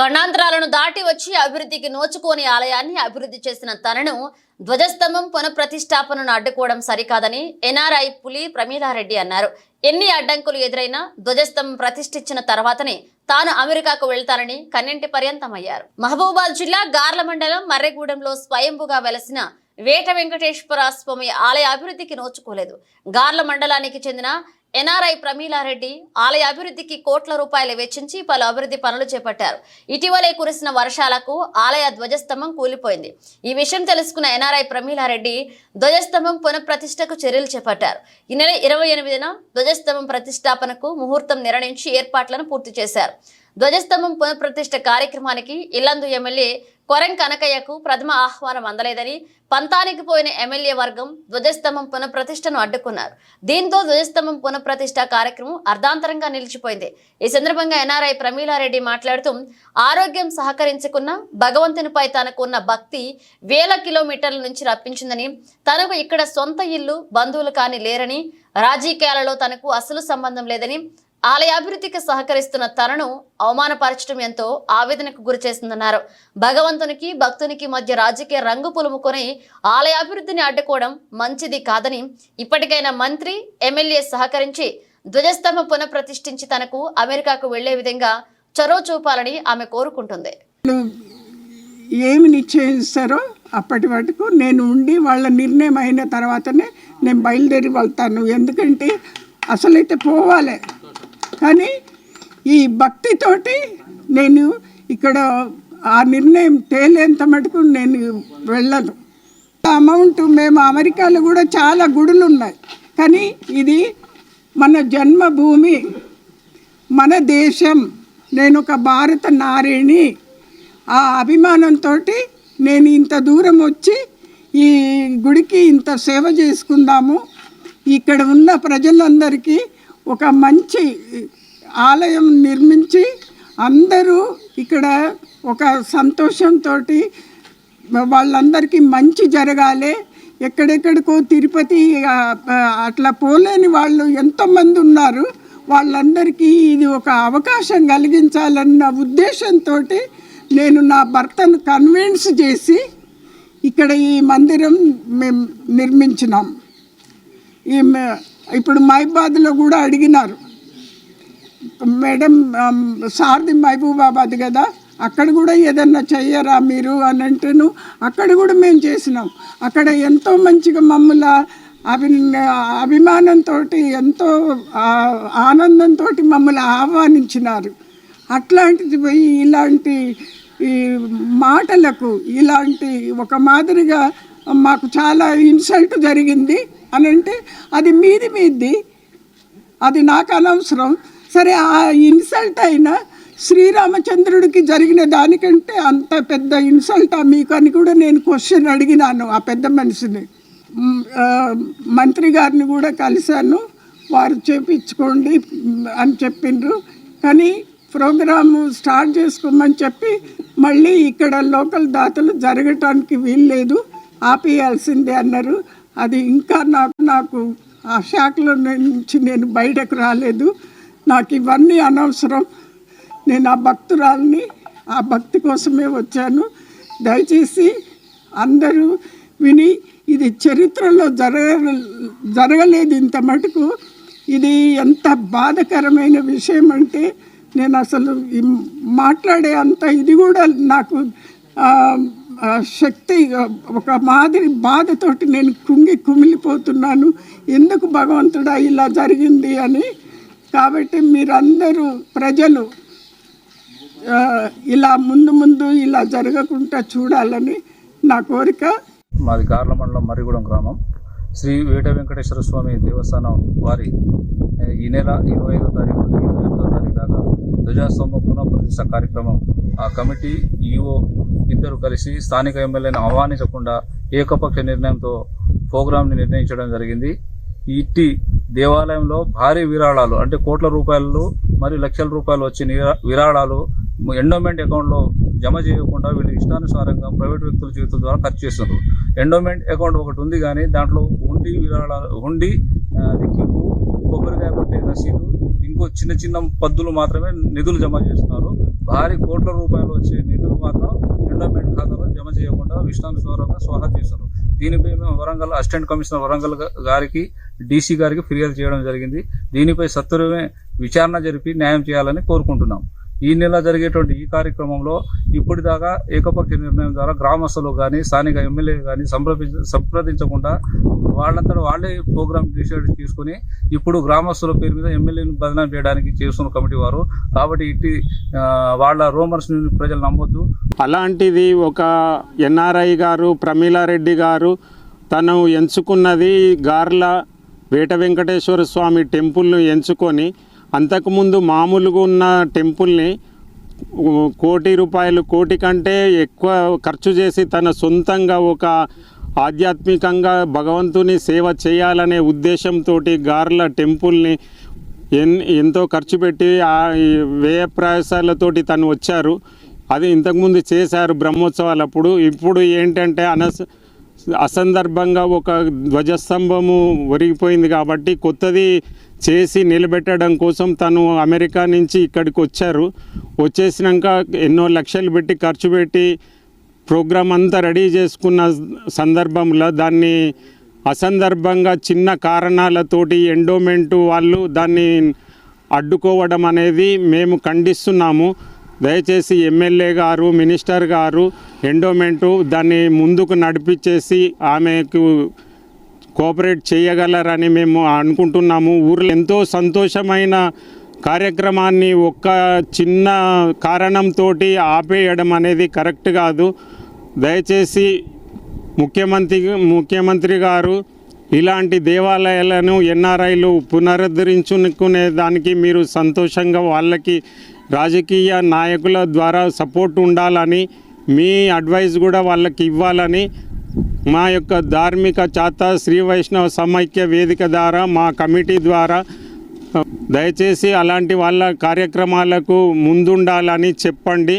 ఖండాంతరాలను దాటి వచ్చి అభివృద్ధికి నోచుకోని ఆలయాన్ని అభివృద్ధి చేసిన తనను ధ్వజస్తంభం పునఃప్రతిష్టాపనను అడ్డుకోవడం సరికాదని ఎన్ఆర్ఐ పులి ప్రమీలారెడ్డి అన్నారు. ఎన్ని అడ్డంకులు ఎదురైనా ధ్వజస్తంభం ప్రతిష్ఠించిన తర్వాతనే తాను అమెరికాకు వెళ్తానని కన్నింటి పర్యంతమయ్యారు. మహబూబాద్ జిల్లా గార్ల మండలం మర్రెగూడెంలో స్వయంభుగా వెలసిన వేట వెంకటేశ్వర స్వామి ఆలయ అభివృద్ధికి నోచుకోలేదు. గార్ల మండలానికి చెందిన ఎన్ఆర్ఐ ప్రమీలారెడ్డి ఆలయ అభివృద్ధికి కోట్ల రూపాయలు వెచ్చించి పలు అభివృద్ధి పనులు చేపట్టారు. ఇటీవలే కురిసిన వర్షాలకు ఆలయ ధ్వజస్తంభం కూలిపోయింది. ఈ విషయం తెలుసుకున్న ఎన్ఆర్ఐ ప్రమీలారెడ్డి ధ్వజస్తంభం పునఃప్రతిష్టకు చర్యలు చేపట్టారు. ఈ నెల ఇరవై ఎనిమిదిన ధ్వజస్తంభం ప్రతిష్టాపనకు ముహూర్తం నిర్ణయించి ఏర్పాట్లను పూర్తి చేశారు. ధ్వజస్తంభం పునఃప్రతిష్ఠ కార్యక్రమానికి ఇల్లందు ఎమ్మెల్యే కొరం కనకయ్యకు ప్రథమ ఆహ్వానం అందలేదని పంతానికి పోయిన ఎమ్మెల్యే వర్గం ధ్వజస్తంభం పునఃప్రతిష్టను అడ్డుకున్నారు. దీంతో ధ్వజస్తంభం పునఃప్రతిష్ట కార్యక్రమం అర్ధాంతరంగా నిలిచిపోయింది. ఈ సందర్భంగా ఎన్ఆర్ఐ ప్రమీలారెడ్డి మాట్లాడుతూ ఆరోగ్యం సహకరించుకున్న భగవంతునిపై తనకు ఉన్న భక్తి వేల కిలోమీటర్ల నుంచి రప్పించిందని తనకు ఇక్కడ సొంత ఇల్లు బంధువులు కాని లేరని రాజకీయాలలో తనకు అసలు సంబంధం లేదని ఆలయ అభివృద్ధికి సహకరిస్తున్న తనను అవమానపరచడం ఎంతో ఆవేదనకు గురి చేస్తుందన్నారు భగవంతునికి భక్తునికి మధ్య రాజకీయ రంగు పులుముకొని ఆలయ అభివృద్ధిని అడ్డుకోవడం మంచిది కాదని ఇప్పటికైనా మంత్రి ఎమ్మెల్యే సహకరించి ధ్వజస్తంభ పునఃప్రతిష్ఠించి తనకు అమెరికాకు వెళ్ళే విధంగా చొరవ చూపాలని ఆమె కోరుకుంటుంది. ఏమి నిశ్చయిస్తారో అప్పటి వరకు నేను ఉండి వాళ్ళ నిర్ణయం అయిన తర్వాతనే నేను బయలుదేరి వెళ్తాను. ఎందుకంటే అసలైతే పోవాలి. కానీ ఈ భక్తితోటి నేను ఇక్కడ ఆ నిర్ణయం తేలేంత మటుకు నేను వెళ్ళను. అమౌంట్ మేము అమెరికాలో కూడా చాలా గుడులు ఉన్నాయి కానీ ఇది మన జన్మభూమి మన దేశం. నేను ఒక భారత నారిణి. ఆ అభిమానంతో నేను ఇంత దూరం వచ్చి ఈ గుడికి ఇంత సేవ చేసుకుందాము. ఇక్కడ ఉన్న ప్రజలందరికీ ఒక మంచి ఆలయం నిర్మించి అందరూ ఇక్కడ ఒక సంతోషంతో వాళ్ళందరికీ మంచి జరగాలి. ఎక్కడెక్కడికో తిరుపతి అట్లా పోలేని వాళ్ళు ఎంతోమంది ఉన్నారు. వాళ్ళందరికీ ఇది ఒక అవకాశం కలిగించాలన్న ఉద్దేశంతో నేను నా భర్తను కన్విన్స్ చేసి ఇక్కడ ఈ మందిరం మేము నిర్మించినాం. ఈ మ- ఇప్పుడు మైబాద్లో కూడా అడిగినారు. మేడం సార్ది మహబూబాబాద్ కదా అక్కడ కూడా ఏదన్నా చెయ్యరా మీరు అని అంటేను అక్కడ కూడా మేము చేసినాం. అక్కడ ఎంతో మంచిగా మమ్మల్ని అభి అభిమానంతో ఎంతో ఆనందంతో మమ్మల్ని ఆహ్వానించినారు. అట్లాంటిది పోయి ఇలాంటి ఈ మాటలకు ఇలాంటి ఒక మాదిరిగా మాకు చాలా ఇన్సల్ట్ జరిగింది. అని అంటే అది మీది మీది. అది నాకు అనవసరం. సరే ఆ ఇన్సల్ట్ అయినా శ్రీరామచంద్రుడికి జరిగిన దానికంటే అంత పెద్ద ఇన్సల్ట్ మీకు అని కూడా నేను క్వశ్చన్ అడిగినాను ఆ పెద్ద మనిషిని. మంత్రి గారిని కూడా కలిశాను. వారు చేపించుకోండి అని చెప్పిండ్రు. కానీ ప్రోగ్రాము స్టార్ట్ చేసుకోమని చెప్పి మళ్ళీ ఇక్కడ లోకల్ దాతలు జరగటానికి వీల్లేదు. ఆపేయాల్సిందే అన్నారు. అది ఇంకా నాకు నాకు ఆ శాఖలో నుంచి నేను బయటకు రాలేదు. నాకు ఇవన్నీ అనవసరం. నేను ఆ భక్తురాల్ని ఆ భక్తి కోసమే వచ్చాను. దయచేసి అందరూ విని ఇది చరిత్రలో జరగ జరగలేదు ఇంత మటుకు. ఇది ఎంత బాధకరమైన విషయం అంటే నేను అసలు మాట్లాడే అంత ఇది కూడా నాకు శక్తి ఒక మాదిరి బాధతోటి నేను కుంగి కుమిలిపోతున్నాను. ఎందుకు భగవంతుడా ఇలా జరిగింది అని. కాబట్టి మీరందరూ ప్రజలు ఇలా ముందు ముందు ఇలా జరగకుండా చూడాలని నా కోరిక. మాది గార్ల మండలం మరిగూడెం గ్రామం. శ్రీ వేట వెంకటేశ్వర స్వామి దేవస్థానం వారి ఈ నెల ఇరవై ఐదో తారీఖు నుండి ఇరవై ఎనిమిదో తారీఖు దాకా ధ్వజాస్తంభ పునఃప్రతిష్ఠ కార్యక్రమం. ఆ కమిటీ ఈఓ ఇద్దరు కలిసి స్థానిక ఎమ్మెల్యేను ఆహ్వానించకుండా ఏకపక్ష నిర్ణయంతో ప్రోగ్రాంని నిర్ణయించడం జరిగింది. ఇట్టి దేవాలయంలో భారీ విరాళాలు అంటే కోట్ల రూపాయలు మరియు లక్షల రూపాయలు వచ్చి విరాళాలు ఎండోమెంట్ అకౌంట్లో జమ చేయకుండా వీళ్ళు ఇష్టానుసారంగా ప్రైవేట్ వ్యక్తుల చేతుల ద్వారా ఖర్చు చేస్తున్నారు. ఎండోమెంట్ అకౌంట్ ఒకటి ఉంది కానీ దాంట్లో హుండీ విరాళాలు హుండీ ఆ, కొబ్బరికాయ కొట్టే రసీదు ఇంకో చిన్న చిన్న పద్దులు మాత్రమే నిధులు జమ చేస్తున్నారు. భారీ కోట్ల రూపాయలు వచ్చే నిధులు మాత్రం ఎండోమెంట్ ఖాతాలో జమ చేయకుండా విష్ణానుస్వరంగా స్వాహా చేశారు. దీనిపై మేము వరంగల్ అసిస్టెంట్ కమిషనర్ వరంగల్ గారికి డీసీ గారికి ఫిర్యాదు చేయడం జరిగింది. దీనిపై సత్వరమే విచారణ జరిపి న్యాయం చేయాలని కోరుకుంటున్నాం. ఈ నెల జరిగేటువంటి ఈ కార్యక్రమంలో ఇప్పటిదాకా ఏకపక్ష నిర్ణయం ద్వారా గ్రామస్తులు కానీ స్థానిక ఎమ్మెల్యే కానీ సంప్రదించ సంప్రదించకుండా వాళ్ళంతా వాళ్ళే ప్రోగ్రామ్ డిసైడ్ తీసుకుని ఇప్పుడు గ్రామస్తుల పేరు మీద ఎమ్మెల్యేని బదనాం చేయడానికి చేస్తున్న కమిటీ వారు. కాబట్టి ఇట్టి వాళ్ళ రూమర్స్ ప్రజలు నమ్మొద్దు. అలాంటిది ఒక ఎన్ఆర్ఐ గారు ప్రమీలారెడ్డి గారు తను ఎంచుకున్నది గార్ల వేట వెంకటేశ్వర స్వామి టెంపుల్ను ఎంచుకొని అంతకుముందు మామూలుగా ఉన్న టెంపుల్ని కోటి రూపాయలు కోటి కంటే ఎక్కువ ఖర్చు చేసి తన సొంతంగా ఒక ఆధ్యాత్మికంగా భగవంతుని సేవ చేయాలనే ఉద్దేశంతో గార్ల టెంపుల్ని ఎన్ ఎంతో ఖర్చు పెట్టి ఆ వ్యయ ప్రయాసాలతోటి తను వచ్చారు. అది ఇంతకుముందు చేశారు బ్రహ్మోత్సవాలప్పుడు. ఇప్పుడు ఏంటంటే అనస్ అసందర్భంగా ఒక ధ్వజస్తంభము ఒరిగిపోయింది కాబట్టి కొత్తది చేసి నిలబెట్టడం కోసం తను అమెరికా నుంచి ఇక్కడికి వచ్చారు. వచ్చేసినాక ఎన్నో లక్షలు పెట్టి ఖర్చు పెట్టి ప్రోగ్రాం అంతా రెడీ చేసుకున్న సందర్భంలో దాన్ని అసందర్భంగా చిన్న కారణాలతోటి ఎండోమెంటు వాళ్ళు దాన్ని అడ్డుకోవడం అనేది మేము ఖండిస్తున్నాము. దయచేసి ఎమ్మెల్యే గారు మినిస్టర్ గారు ఎండోమెంటు దాన్ని ముందుకు నడిపించేసి ఆమెకు కోఆపరేట్ చేయగలరని మేము అనుకుంటున్నాము. ఊర్లో ఎంతో సంతోషమైన కార్యక్రమాన్ని ఒక్క చిన్న కారణంతో ఆపేయడం అనేది కరెక్ట్ కాదు. దయచేసి ముఖ్యమంత్రి ముఖ్యమంత్రి గారు ఇలాంటి దేవాలయాలను ఎన్ఆర్ఐలు పునరుద్ధరించుకునే దానికి మీరు సంతోషంగా వాళ్ళకి రాజకీయ నాయకుల ద్వారా సపోర్ట్ ఉండాలని మీ అడ్వైస్ కూడా వాళ్ళకి ఇవ్వాలని మా యొక్క ధార్మిక చాత శ్రీ వైష్ణవ సమైక్య వేదిక ద్వారా మా కమిటీ ద్వారా దయచేసి అలాంటి వాళ్ళ కార్యక్రమాలకు ముందుండాలని చెప్పండి.